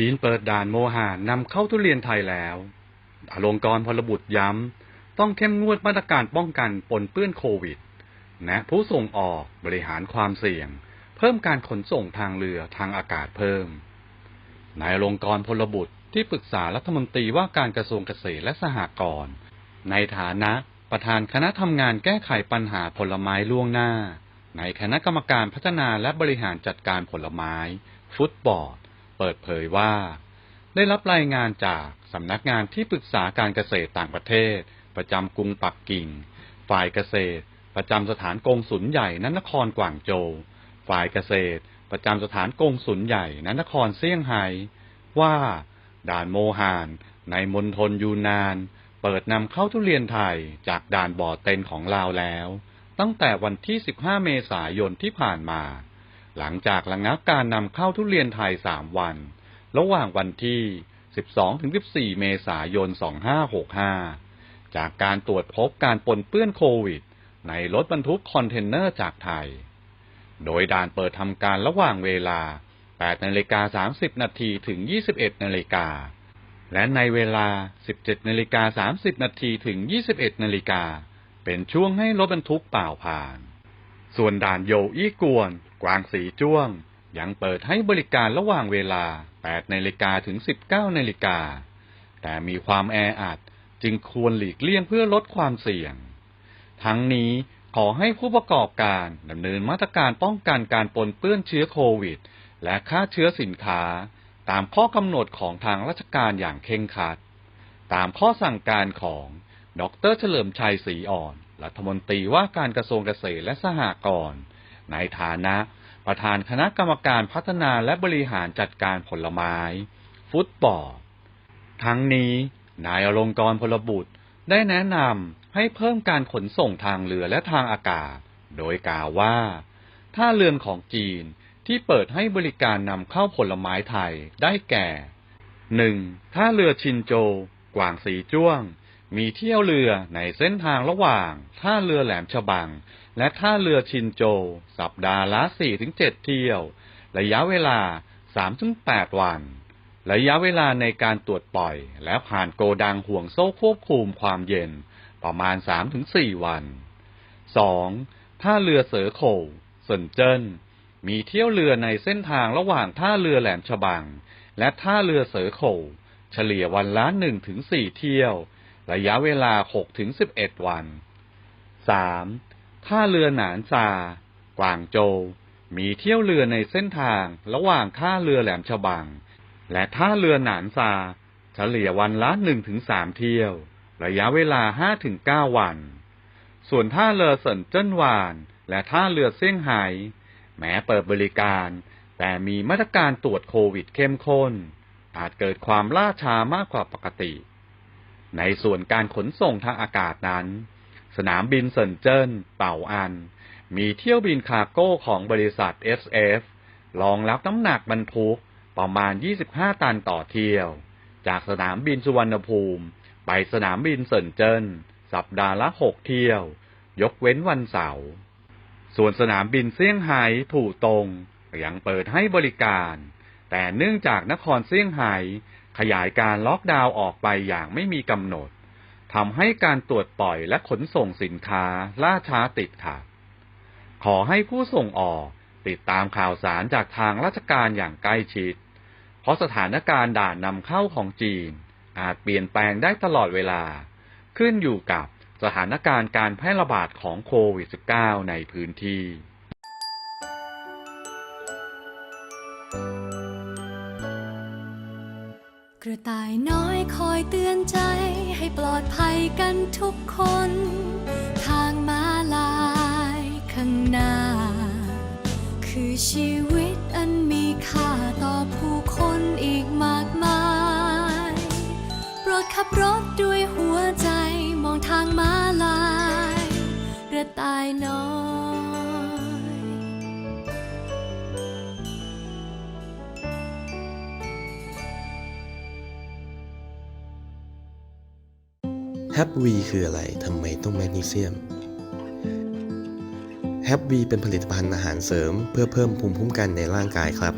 จีนเปิดด่านโมหานนำเข้าทุเรียนไทยแล้ว อลงกรพลบุตรย้ำ ต้องเข้มงวดมาตรการป้องกันปนเปื้อนโควิดแนะผู้ส่งออกบริหารความเสี่ยง เพิ่มการขนส่งทางเรือทางอากาศเพิ่ม นายอลงกรพลบุตรที่ปรึกษารัฐมนตรีว่าการกระทรวงเกษตรและสหกรณ์ในฐานะประธานคณะทำงานแก้ไขปัญหาผลไม้ล่วงหน้า ในคณะกรรมการพัฒนาและบริหารจัดการผลไม้ ฟุตบอล เปิดเผยว่า ได้รับรายงานจากสำนักงานที่ปรึกษาการเกษตรต่างประเทศ ประจำกรุงปักกิ่ง ฝ่ายเกษตร ประจำสถานกงสุลใหญ่นนครกวางโจวฝ่ายเกษตร ประจำสถานกงสุลใหญ่นนครเซี่ยงไฮ้ว่า ด่านโมฮาน ในมณฑลยูนาน เปิดนำเข้าทุเรียนไทยจากด่านบ่อเต็นของลาวแล้ว ตั้งแต่วันที่ 15 เมษายนที่ผ่านมา หลังจากระงับการนำเข้าทุเรียนไทย3วัน ระหว่างวันที่ 12-14 เมษายน 2565 จากการตรวจพบการปนเปื้อนโควิด ในรถบรรทุกคอนเทนเนอร์จากไทย โดยด่านเปิดทำการระหว่างเวลา 8นาฬิกา30 นาทีถึง 21นาฬิกา และในเวลา 17นาฬิกา30 นาทีถึง 21นาฬิกา เป็นช่วงให้รถบรรทุกเปล่าผ่าน ส่วนด่านโยอี้กวน กวางสีจ้วง ยังเปิดให้บริการระหว่างเวลา 8นาฬิกาถึง 19นาฬิกา แต่มีความแออัดจึงควรหลีกเลี่ยงเพื่อลดความเสี่ยง ทั้งนี้ขอให้ผู้ประกอบการดำเนินมาตรการป้องกันการปนเปื้อนเชื้อโควิด และฆ่าเชื้อสินค้า ตามข้อกำหนดของทางราชการอย่างเคร่งครัด ตามข้อสั่งการของ ดรเฉลิมชัยศรีอ่อน รัฐมนตรีว่าการกระทรวงเกษตรและสหกรณ์ในฐานะ ประธานคณะกรรมการพัฒนาและบริหารจัดการผลไม้ ฟุตบอลทั้งนี้ นายอลงกรพลบุตรได้แนะนำให้เพิ่มการขนส่งทางเรือและทางอากาศ โดยกล่าวว่าท่าเรือของจีนที่เปิดให้บริการนำเข้าผลไม้ไทยได้แก่ 1. ท่าเรือชินโจ กวางสีจ้วง มีเที่ยวเรือในเส้นทางระหว่าง ท่าเรือแหลมฉบัง และท่าเรือชินโจ สัปดาห์ละ 4-7 เที่ยว ระยะเวลา 3-8 วัน ระยะเวลาในการตรวจปล่อย และผ่านโกดังห่วงโซ่ควบคุมความเย็นประมาณ 3-4 วัน 2. ท่าเรือเสือโขวเซินเจิ้น มีเที่ยวเรือในเส้นทางระหว่างท่าเรือแหลมฉบัง และท่าเรือเสือโขวเฉลี่ยวันละ 1-4 เที่ยว ระยะเวลา 6-11 วัน 3. ท่าเรือหนานซากวางโจว มีเที่ยวเรือในเส้นทางระหว่างท่าเรือแหลมฉบัง และท่าเรือหนานซา เฉลี่ยวันละ 1-3 เที่ยว ระยะเวลา 5-9 วัน ส่วนท่าเรือเซินเจิ้นหวาน และท่าเรือเซี่ยงไฮ้แม้เปิดบริการ แต่มีมาตรการตรวจโควิดเข้มข้น อาจเกิดความล่าช้ามากกว่าปกติ ในส่วนการขนส่งทางอากาศนั้น สนามบินเซินเจิ้นเป่าอัน มีเที่ยวบินคาร์โก้ของบริษัท SF รองรับน้ำหนักบรรทุกประมาณ 25 ตันต่อเที่ยว จากสนามบินสุวรรณภูมิ ไปสนามบินเซินเจิ้นสัปดาห์ละ 6 เที่ยว ยกเว้นวันเสาร์ส่วนสนามบินเซี่ยงไฮ้ผู่ตงยังเปิดให้บริการ แต่เนื่องจากนครเซี่ยงไฮ้ ขยายการล็อกดาวน์ออกไปอย่างไม่มีกำหนดทำให้การตรวจปล่อยและขนส่งสินค้าล่าช้าติดขัด ขอให้ผู้ส่งออกติดตามข่าวสารจากทางราชการอย่างใกล้ชิด เพราะสถานการณ์ด่านนำเข้าของจีน อาจเปลี่ยนแปลงได้ตลอดเวลา ขึ้นอยู่กับสถานการณ์การแพร่ระบาดของโควิด -19 ในพื้นที่ กระต่ายน้อยคอยเตือนใจให้ปลอดภัยกันทุกคน ทางม้าลายข้างหน้า คือชีวิตอันมีค่าต่อผู้คนอีกมากมายโปรดขับรถด้วยหัวใจมองทางม้าลาย กระต่ายน้อย ฮปวีคืออะไรทำไมต้องแมกนีเซียมแฮปวีเป็นผลิตภัณฑ์อาหารเสริม เพื่อเพิ่มภูมิคุ้มกันในร่างกายครับ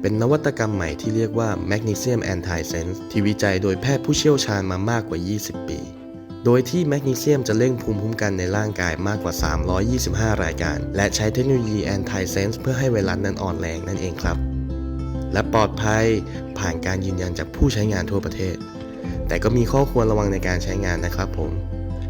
เป็นนวัตกรรมใหม่ที่เรียกว่า Magnesium Antisense ที่วิจัยโดยแพทย์ผู้เชี่ยวชาญมามากกว่า 20 ปี โดยที่แมกนีเซียมจะเร่งภูมิคุ้มกันในร่างกายมากกว่า 325 รายการ และใช้เทคโนโลยี Antisense เพื่อให้ไวรัสนั้นอ่อนแรงนั่นเองครับ และปลอดภัยผ่านการยืนยันจากผู้ใช้งานทั่วประเทศ แต่ก็มีข้อควรระวังในการใช้งานนะครับผม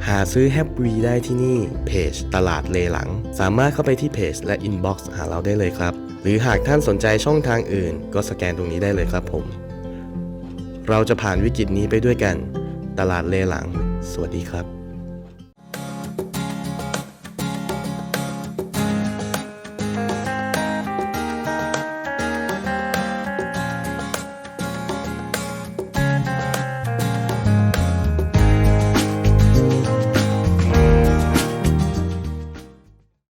หาซื้อแฮปวีได้ที่นี่เพจตลาดเลหลัง สามารถเข้าไปที่เพจและอินบ็อกซ์หาเราได้เลยครับ หรือหากท่านสนใจช่องทางอื่น ก็สแกนตรงนี้ได้เลยครับผม เราจะผ่านวิกฤตนี้ไปด้วยกัน ตลาดเลหลัง สวัสดีครับ